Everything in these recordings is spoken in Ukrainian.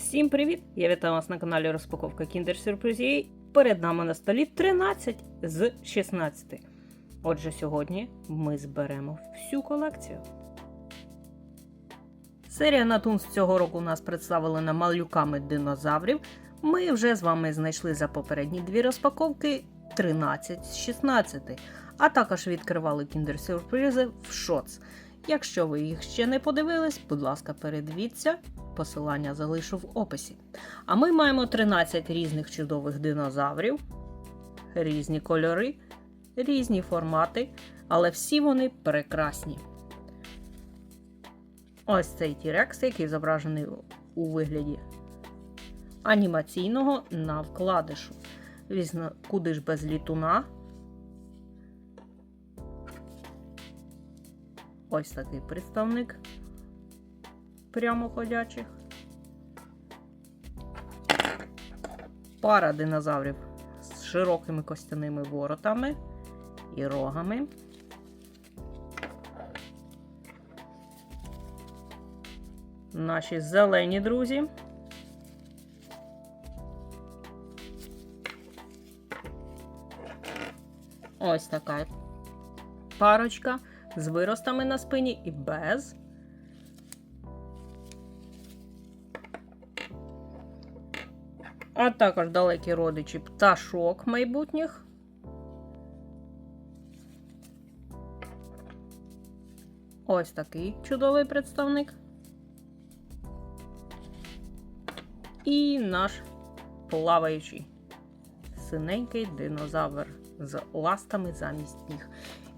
Всім привіт! Я вітаю вас на каналі Розпаковка Kinder Surprise. Перед нами на столі 13 з 16. Отже, сьогодні ми зберемо всю колекцію. Серія Натунс цього року нас представлена малюками динозаврів. Ми вже з вами знайшли за попередні дві розпаковки 13 з 16, а також відкривали Kinder Сюрпризи в Шоц. Якщо ви їх ще не подивились, будь ласка, передивіться. Посилання залишу в описі. А ми маємо 13 різних чудових динозаврів, різні кольори, різні формати, але всі вони прекрасні. Ось цей Тірекс, який зображений у вигляді анімаційного на вкладишу. Візно, куди ж без літуна. Ось такий представник прямоходячих. Пара динозаврів з широкими костяними воротами і рогами. Наші зелені друзі. Ось така парочка з виростами на спині і без. А також далекі родичі пташок майбутніх. Ось такий чудовий представник. І наш плаваючий синенький динозавр з ластами замість ніг.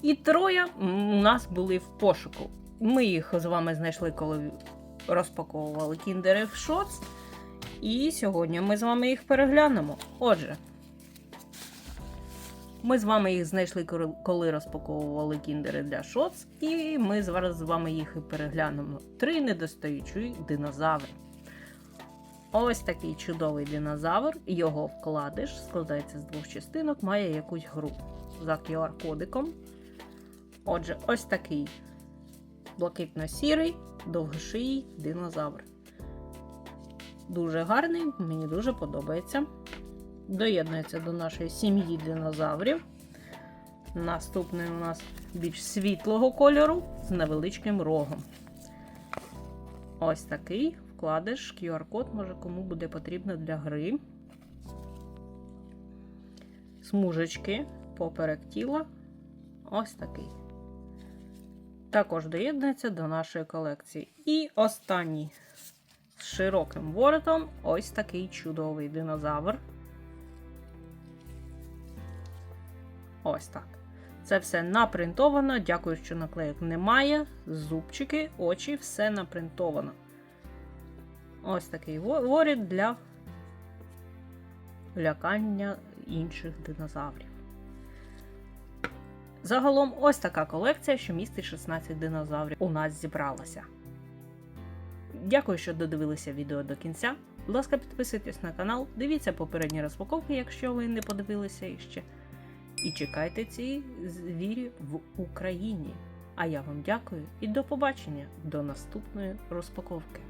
І троє у нас були в пошуку. Ми їх з вами знайшли, коли розпаковували кіндери в шоц. І сьогодні ми з вами їх переглянемо. Отже, ми з вами їх знайшли, коли розпаковували кіндери для шоц, і ми зараз з вами їх і переглянемо. Три недостаючі динозаври. Ось такий чудовий динозавр, його вкладиш, складається з двох частинок, має якусь гру за QR-кодиком. Отже, ось такий блакитно-сірий, довгошиїй динозавр. Дуже гарний, мені дуже подобається. Доєднується до нашої сім'ї динозаврів. Наступний у нас більш світлого кольору з невеличким рогом. Ось такий вкладиш QR-код, може кому буде потрібно для гри. Смужечки поперек тіла. Ось такий. Також доєднується до нашої колекції. І останній з широким воротом ось такий чудовий динозавр. Ось так. Це все напринтовано. Дякую, що наклеїк немає. Зубчики, очі, все напринтовано. Ось такий воріт для лякання інших динозаврів. Загалом, ось така колекція, що містить 16 динозаврів, у нас зібралася. Дякую, що додивилися відео до кінця. Будь ласка, підписуйтесь на канал, дивіться попередні розпаковки, якщо ви не подивилися іще. І чекайте ці звірі в Україні. А я вам дякую і до побачення до наступної розпаковки.